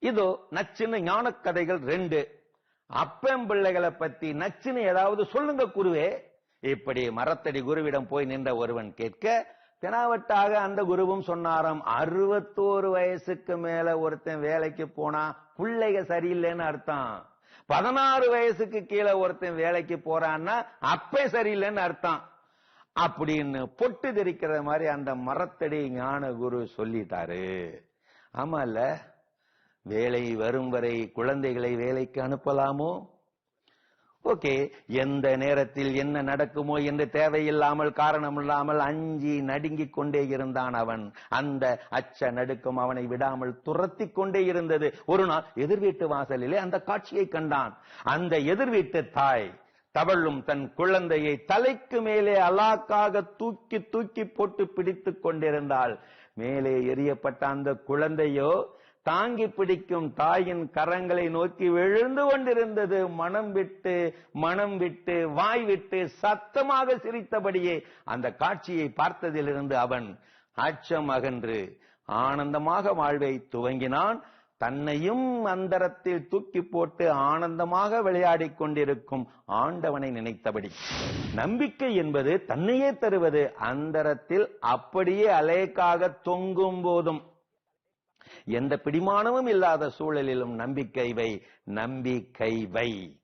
இதோ நச்சுன்னு ஞான கதைகள் ரெண்டு. அப்பம் பிள்ளைகளை பத்தி நச்சுன்னு ஏதாவது சொல்லுங்க குருவே. இப்படி மரத்தடி குருவிடம் போய் நின்ற ஒருவன் கேட்க தெனாவட்டாக அந்த குருவும் சொன்னாராம். அறுபத்தோரு வயசுக்கு மேல ஒருத்தன் வேலைக்கு போனா பிள்ளைக சரியில்லைன்னு அர்த்தம். பதினாறு வயசுக்கு கீழே ஒருத்தன் வேலைக்கு போறான்னா அப்பே சரியில்லைன்னு அர்த்தம். அப்படின்னு பொட்டு தெரிக்கிற மாதிரி அந்த மரத்தடி ஞான குரு சொல்லிட்டாரு. ஆமால வேலை வரும் வரை குழந்தைகளை வேலைக்கு அனுப்பலாமோ? ஓகே எந்த நேரத்தில் என்ன நடக்குமோ என்று தேவையில்லாமல் காரணமில்லாமல் அஞ்சி நடுங்கிக் கொண்டே இருந்தான் அவன். அந்த அச்ச நடுக்கம் அவனை விடாமல் துரத்தி கொண்டே இருந்தது. ஒரு நாள் எதிர் வீட்டு வாசலிலே அந்த காட்சியை கண்டான். அந்த எதிர் வீட்டு தாய் தவழும் தன் குழந்தையை தலைக்கு மேலே அலாக்காக தூக்கி தூக்கி போட்டு பிடித்துக் கொண்டிருந்தாள். மேலே எரியப்பட்ட அந்த குழந்தையோ தாங்கி பிடிக்கும் தாயின் கரங்களை நோக்கி விழுந்து கொண்டிருந்தது. மனம் விட்டு மனம் விட்டு வாய் விட்டு சத்தமாக சிரித்தபடியே அந்த காட்சியை பார்த்ததிலிருந்து அவன் அச்சம் அகன்று ஆனந்தமாக வாழ்வை துவங்கினான். தன்னையும் அந்தரத்தில் தூக்கி போட்டு ஆனந்தமாக விளையாடிக் கொண்டிருக்கும் ஆண்டவனை நினைத்தபடி. நம்பிக்கை என்பது தன்னையே தருவது. அந்தரத்தில் அப்படியே அலேக்காக தொங்கும் போதும். எந்த பிடிமானமும் இல்லாத சூழலிலும் நம்பிக்கை வை நம்பிக்கை வை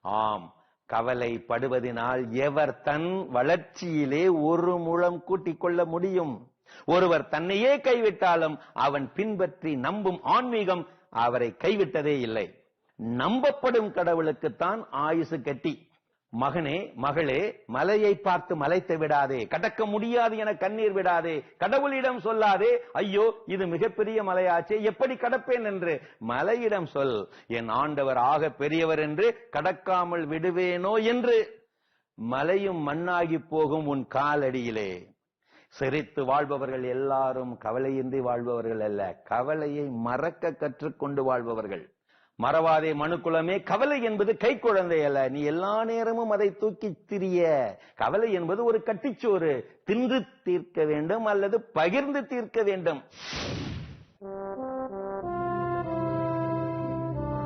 ஆம் கவலைப்படுவதனால் எவர் தன் வளர்ச்சியிலே ஒரு முழம் கூட்டிக் கொள்ள முடியும்? ஒருவர் தன்னையே கைவிட்டாலும் அவன் பின்பற்றி நம்பும் ஆன்மீகம் அவரை கைவிட்டதே இல்லை. நம்பப்படும் கடவுளுக்குத்தான் ஆயுசு கட்டி. மகனே மகளே மலையை பார்த்து மலைத்து விடாதே. கடக்க முடியாது என கண்ணீர் விடாதே. கடவுளிடம் சொல்லாதே. ஐயோ இது மிகப்பெரிய மலையாச்சே. எப்படி கடப்பேன் என்று? மலையிடம் சொல். என் ஆண்டவர் ஆக பெரியவர் என்று கடக்காமல் விடுவேனோ என்று. மலையும் மண்ணாகி போகும் உன் காலடியிலே. சிரித்து வாழ்பவர்கள் எல்லாரும் கவலையின்றி வாழ்பவர்கள் அல்ல. கவலையை மறக்க கற்றுக்கொண்டு வாழ்பவர்கள். மறவாதே மனுக்குலமே. கவலை என்பது கை குழந்தை அல்ல. நீ எல்லா நேரமும் அதை தூக்கி திரிய. கவலை என்பது ஒரு கட்டிச்சோறு. தின்று தீர்க்க வேண்டும் அல்லது பகிர்ந்து தீர்க்க வேண்டும்.